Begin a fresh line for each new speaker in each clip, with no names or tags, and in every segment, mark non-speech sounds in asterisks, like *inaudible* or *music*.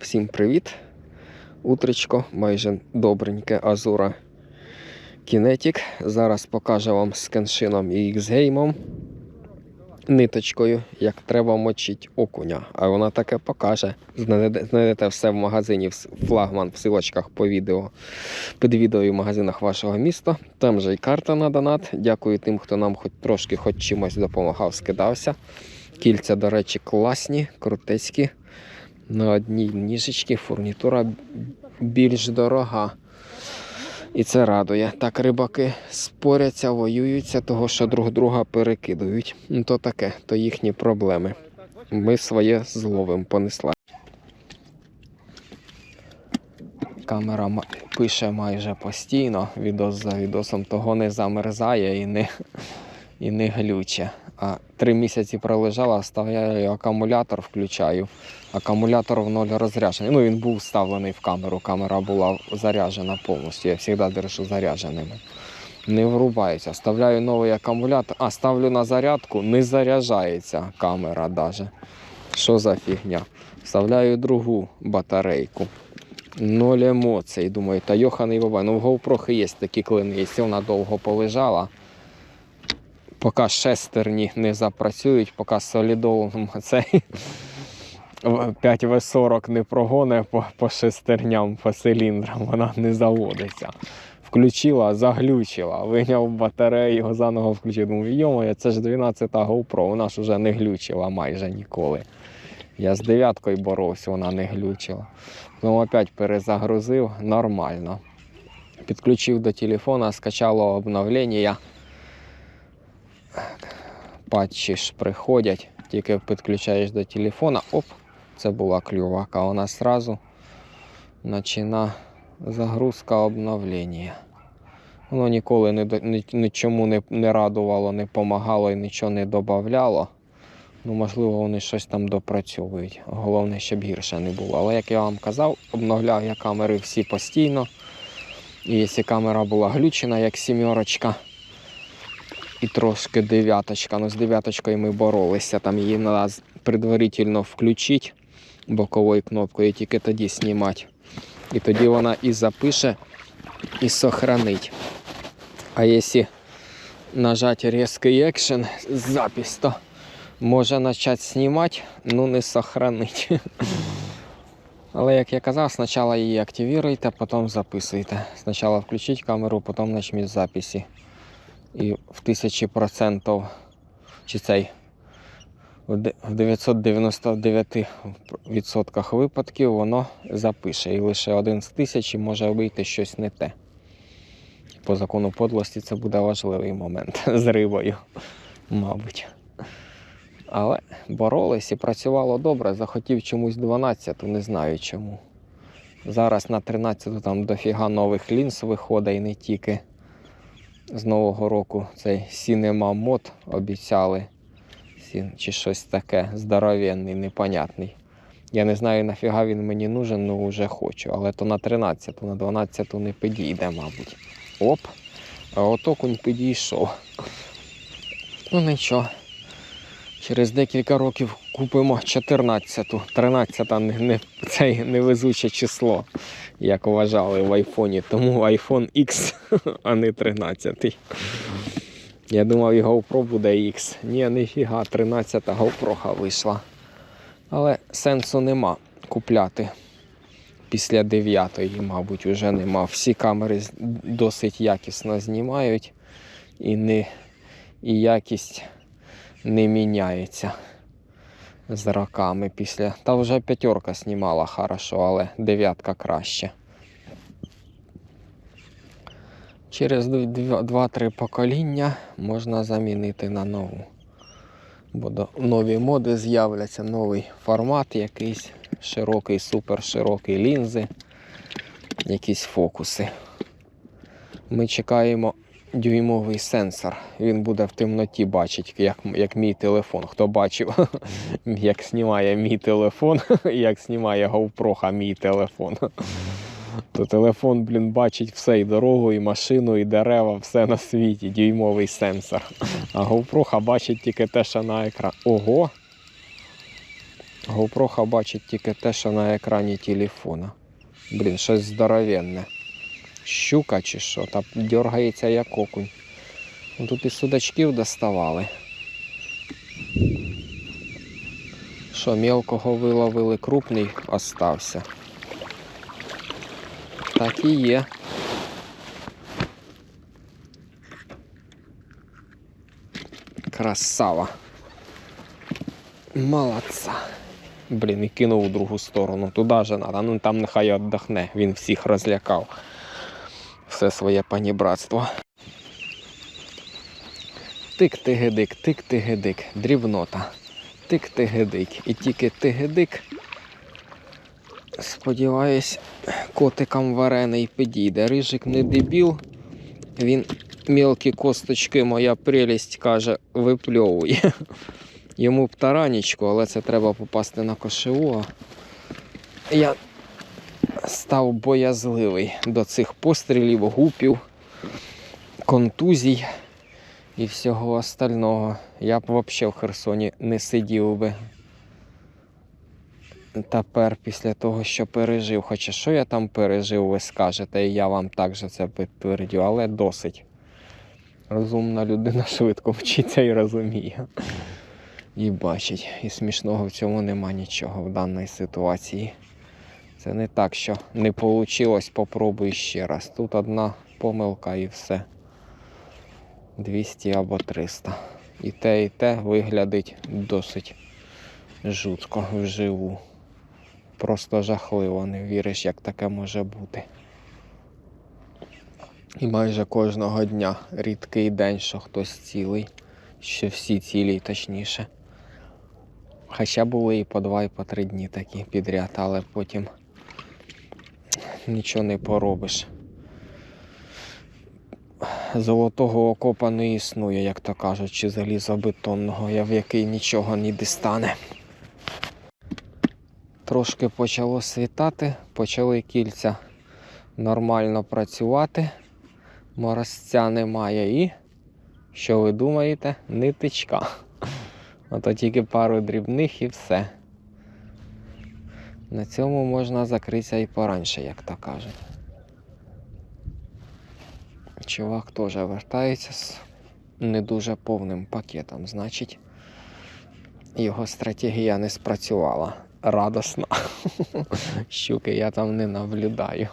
Всім привіт! Утречко, майже добреньке Азура Kinetic. Зараз покажу вам з кеншином і X-геймом ниточкою, як треба мочити окуня. А вона таке покаже. Знайдете все в магазині, флагман в силочках по відео, під відео і в магазинах вашого міста. Там же і карта на донат. Дякую тим, хто нам хоч трошки хоч чимось допомагав, скидався. Кільця, до речі, класні, крутецькі. На одній ніжечці фурнітура більш дорога. І це радує. Так рибаки споряться, воюються, того що друг друга перекидують. Ну то таке, то їхні проблеми. Ми своє зловим понесла. Камера пише майже постійно, відос за відосом, того не замерзає і не, і не глюче. Три місяці пролежала, ставляю акумулятор, включаю. Акумулятор в ноль розряджений. Ну, він був вставлений в камеру, камера була заряджена повністю. Я завжди держу зарядженими. Не врубається. Вставляю новий акумулятор, а ставлю на зарядку, не заряджається камера даже. Що за фігня? Вставляю другу батарейку. Ноль емоцій. Думаю, та йоханий бабай. Ну в GoPro є такі клини, якщо вона довго полежала. Поки шестерні не запрацюють, поки солідолом цей 5В40 не прогоне по, по шестерням, по циліндрам, вона не заводиться. Включила, заглючила, виняв батарею, заново включив. Думаю, йомоє, це ж 12-та GoPro, вона ж вже не глючила майже ніколи. Я з дев'яткою боровся, вона не глючила. Потім опять перезагрузив нормально. Підключив до телефона, скачало обновлення. Патчі ж приходять, тільки підключаєш до телефона, оп, це була клювака. Вона сразу почина загрузка обновлення. Воно ніколи не, ні- нічому не, не радувало, не допомагало і нічого не додавало. Ну, можливо, вони щось там допрацьовують. Головне, щоб гірше не було. Але як я вам казав, обновляв я камери всі постійно. І якщо камера була глючена, як сімерочка, і трошки дев'яточка. Ну, з дев'яточкою ми боролися. Там її треба предварительно включити боковою кнопкою і тільки тоді знімати. І тоді вона і запише, і сохранить. А якщо нажати різкий екшен, запись, то може почати знімати, ну не сохранить. *laughs* Але як я казав, спочатку її активуйте, потім записуйте. Спочатку включіть камеру, потім почніть записи. І в тисячі процентів, чи цей в 999% випадків воно запише. І лише один з тисячі може вийти щось не те. По закону подлості це буде важливий момент *laughs* з рибою, мабуть. Але боролись і працювало добре. Захотів чомусь 12, не знаю чому. Зараз на 13 там дофіга нових лінз виходить і не тільки з Нового року цей Cinema Mod обіцяли. Чи щось таке здоровенний, непонятний. Я не знаю, нафіга він мені нужен, ну вже хочу. Але то на 13, на 12 не підійде, мабуть. Оп! А окунь підійшов. Ну нічого. Через декілька років купимо 14-ту. 13-та не, не, це невезуче число, як вважали в айфоні. Тому iPhone X, а не 13. Я думав, і GoPro буде X. Ні, ніфіга, 13-та GoPro вийшла. Але сенсу нема купляти. Після 9-ї, мабуть, вже нема. Всі камери досить якісно знімають і, не, і якість не міняється з роками після. Та вже п'ятерка знімала хорошо, але дев'ятка краще. Через 2-3 покоління можна замінити на нову. Бо нові моди з'являться, новий формат якийсь, широкий, супер широкий лінзи, якісь фокуси. Ми чекаємо дюймовий сенсор. Він буде в темноті бачити, як, як мій телефон. Хто бачив, *laughs* як знімає мій телефон, *laughs* як знімає GoPro мій телефон. *laughs* То телефон, блін, бачить все і дорогу, і машину, і дерева, все на світі, дюймовий сенсор. А GoPro бачить тільки те, що на екран. Ого! Гоупроха бачить тільки те, що на екрані телефона. Блін, щось здоровенне. Щука чи що, та дергається як окунь. Ну, Тут і судачків доставали. Що, мелкого виловили, крупний остався. Так і є. Красава. Молодца. Блін, і кинув у другу сторону. Туди же надо. Ну там нехай віддохне. Він всіх розлякав. Все своє панібратство. Тик-тигидик, тик-тигидик, дрібнота. Тик-тигидик. І тільки тигидик. Сподіваюсь, котикам варений підійде. Рижик не дебіл. Він мелкі косточки, моя прелість каже, випльовує. Йому б таранічку, але це треба попасти на кошеву. Я став боязливий до цих пострілів, гупів, контузій і всього остального. Я б взагалі в Херсоні не сидів би. Тепер після того, що пережив. Хоча що я там пережив, ви скажете, і я вам також це підтвердю, але досить. Розумна людина *laughs* швидко вчиться і розуміє. І бачить. І смішного в цьому нема нічого в даній ситуації. Це не так, що не вийшло, попробуй ще раз. Тут одна помилка і все. 200 або 300. І те, і те виглядить досить жутко вживу. Просто жахливо, не віриш, як таке може бути. І майже кожного дня рідкий день, що хтось цілий, що всі цілі, точніше. Хоча були і по два, і по три дні такі підряд, але потім нічого не поробиш. Золотого окопа не існує, як то кажуть, чи залізобетонного, в який нічого не дістане. Трошки почало світати, почали кільця нормально працювати, морозця немає і, що ви думаєте, нитичка. *laughs* Ото тільки пару дрібних і все. На цьому можна закритися і пораньше, як то кажуть. Чувак теж вертається з не дуже повним пакетом, значить, його стратегія не спрацювала. Радосна. *laughs* Щуки я там не наблюдаю.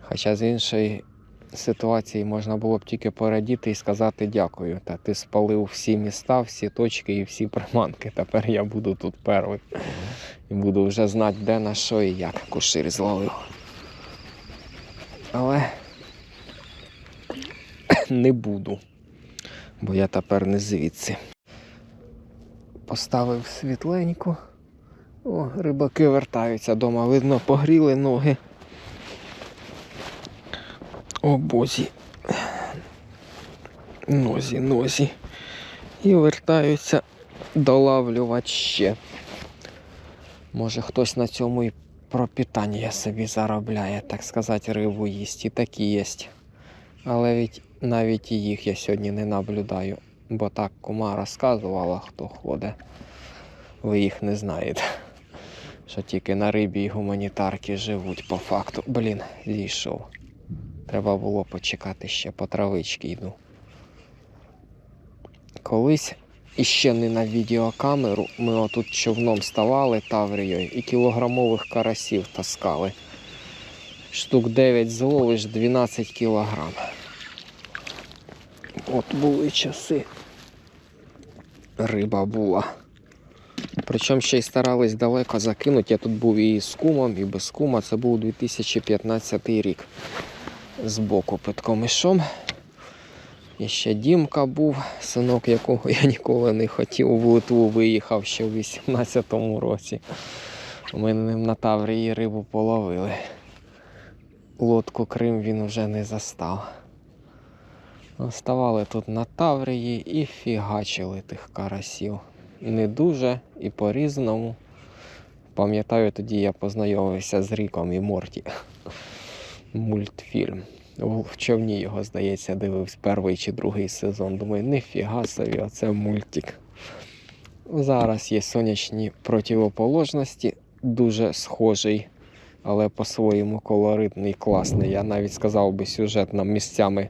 Хоча з іншої ситуації можна було б тільки порадіти і сказати дякую. Та ти спалив всі міста, всі точки і всі приманки. Тепер я буду тут перший. І буду вже знати, де на що і як кушир зловив. Але *coughs* не буду, бо я тепер не звідси. Поставив світленьку. О, рибаки вертаються дома, видно, погріли ноги. О бозі. Нозі, нозі. І вертаються долавлювати ще. Може хтось на цьому і пропитання собі заробляє, так сказати, рибу їсть. І такі є. Але від, навіть і їх я сьогодні не наблюдаю. Бо так кума розказувала, хто ходить. Ви їх не знаєте. Що тільки на рибі і гуманітарки живуть по факту. Блін, зійшов. Треба було почекати ще по травички йду. Колись іще не на відеокамеру ми отут човном ставали таврією і кілограмових карасів таскали. Штук 9 зловиш 12 кілограм. От були часи. Риба була. Причому ще й старались далеко закинути. Я тут був і з кумом, і без кума. Це був 2015 рік. Збоку під комишом. І ще Дімка був, синок якого я ніколи не хотів, в Литву виїхав ще в 18-му році. Ми ним на Таврії рибу половили. Лодку Крим він вже не застав. Оставали тут на Таврії і фігачили тих карасів. Не дуже і по-різному. Пам'ятаю, тоді я познайомився з Ріком і Морті. Мультфільм. В човні його, здається, дивився перший чи другий сезон. Думаю, ніфіга собі, оце мультик. Зараз є сонячні противоположності, дуже схожий, але по-своєму колоритний, класний. Я навіть сказав би сюжетно місцями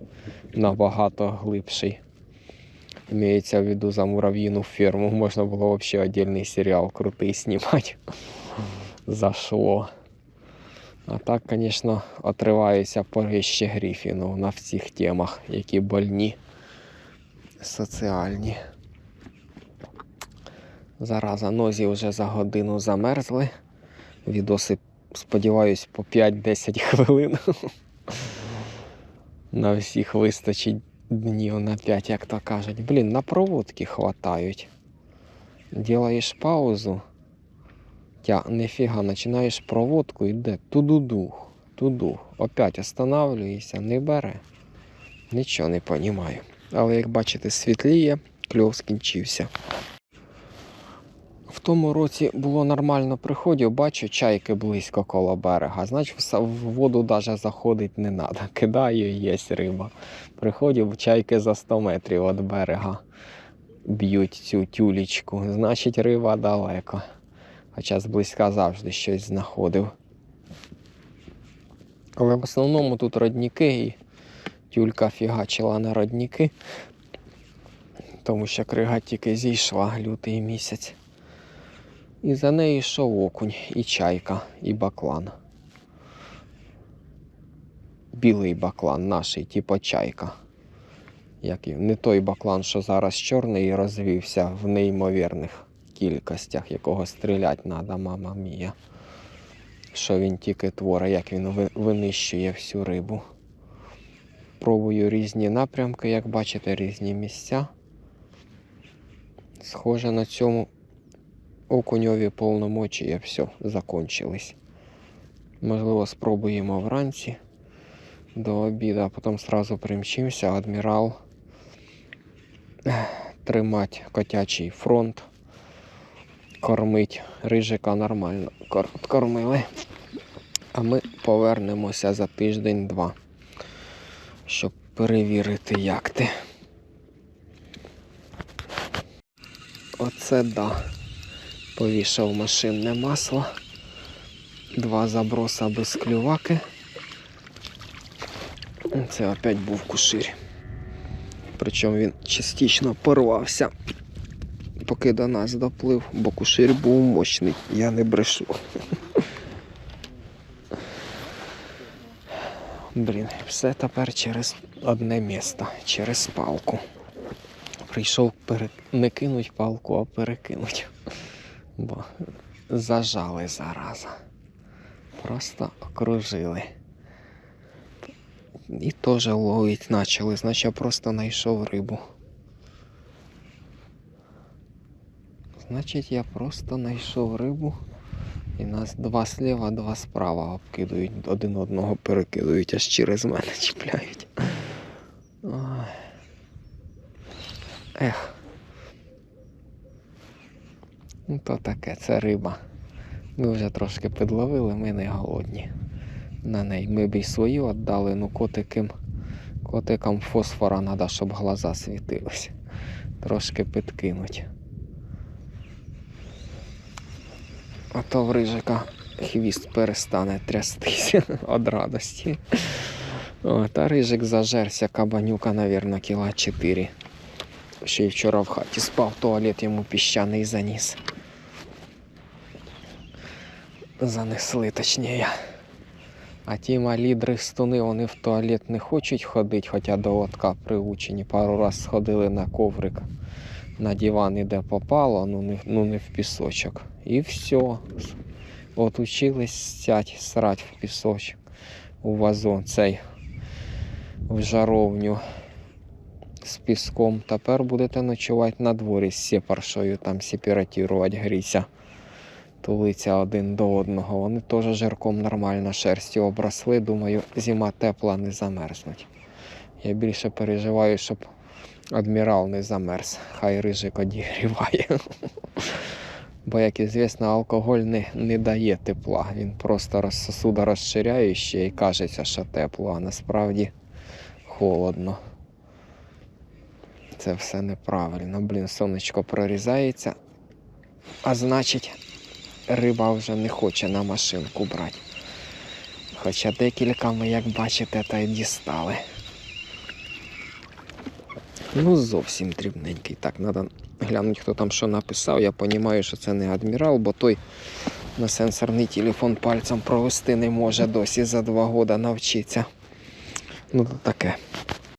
набагато глибший. Имеется в виду за муравьину ферму. Можна було взагалі отдельний серіал крутий знімати. Зашло. А так, звісно, отриваюся порище Гріфіну на всіх темах, які больні, соціальні. Зараза, нозі вже за годину замерзли. Відоси, сподіваюсь, по 5-10 хвилин. На всіх вистачить днів на 5, як то кажуть. Блін, на проводки хватають. Делаєш паузу. Тя, нифіга, починаєш проводку, йде туду-ду, туду. Опять останавлюєшся, не бере. Нічого не розумію. Але як бачите, світліє, кльов скінчився. В тому році було нормально приходів, бачу, чайки близько коло берега. Значить, в воду навіть заходити не треба. *laughs* Кидаю, є риба. Приходів чайки за 100 метрів від берега б'ють цю тюлечку. Значить, риба далеко. Хоча зблизька завжди щось знаходив. Але в основному тут родніки і тюлька фігачила на родніки, тому що крига тільки зійшла лютий місяць. І за нею йшов окунь, і чайка, і баклан. Білий баклан наший, типу чайка. Як і- не той баклан, що зараз чорний і розвівся в неймовірних кількостях, якого стрілять треба, мама мія. Що він тільки творить, як він винищує всю рибу. Пробую різні напрямки, як бачите, різні місця. Схоже на цьому окуньові повномочія все, закончились. Можливо, спробуємо вранці до обіду, а потім сразу примчимося, адмірал тримати котячий фронт, кормить рижика нормально кор- кормили. А ми повернемося за тиждень-два, щоб перевірити, як ти. Оце да. Повішав машинне масло. Два заброса без клюваки. Це опять був куширь. Причому він частично порвався, поки до нас доплив, бо куширь був мощний, я не брешу. Блін, все тепер через одне місто, через палку. Прийшов пере... не кинуть палку, а перекинуть. Бо зажали зараза. Просто окружили. І теж ловить почали, значить я просто знайшов рибу. Значить, я просто знайшов рибу. І нас два сліва, два справа обкидують, один одного перекидують, аж через мене чіпляють. Ех. Ну то таке, це риба. Ми вже трошки підловили, ми не голодні. На неї ми б і свою віддали, ну котикам, котикам фосфора треба, щоб глаза світились. Трошки підкинуть. А то в рижика хвіст перестане трястися *laughs* від радості. О, та рижик зажерся, кабанюка, навірно, кіла 4. Ще й вчора в хаті спав, туалет йому піщаний заніс. Занесли, точніше. А ті малі дрестуни, вони в туалет не хочуть ходити, хоча до лотка приучені. Пару раз сходили на коврик, на диван іде попало, ну не, ну не в пісочок. І все. От учились сядь, срать в пісочок. У вазон цей в жаровню з піском. Тепер будете ночувати на дворі з сепаршою, там сепаратувати гріся. Тулиться один до одного. Вони теж жирком нормально шерстю обросли. Думаю, зима тепла не замерзнуть. Я більше переживаю, щоб адмірал не замерз. Хай рижик одігріває. *laughs* Бо, як звісно, алкоголь не, не дає тепла. Він просто сосуда розширяє ще і кажеться, що тепло, а насправді холодно. Це все неправильно. Блін, сонечко прорізається А значить, риба вже не хоче на машинку брати. Хоча декілька ми, як бачите, та й дістали. Ну, зовсім дрібненький. Так, треба глянути, хто там що написав. Я розумію, що це не адмірал, бо той на сенсорний телефон пальцем провести не може досі за два роки навчитися. Ну, таке.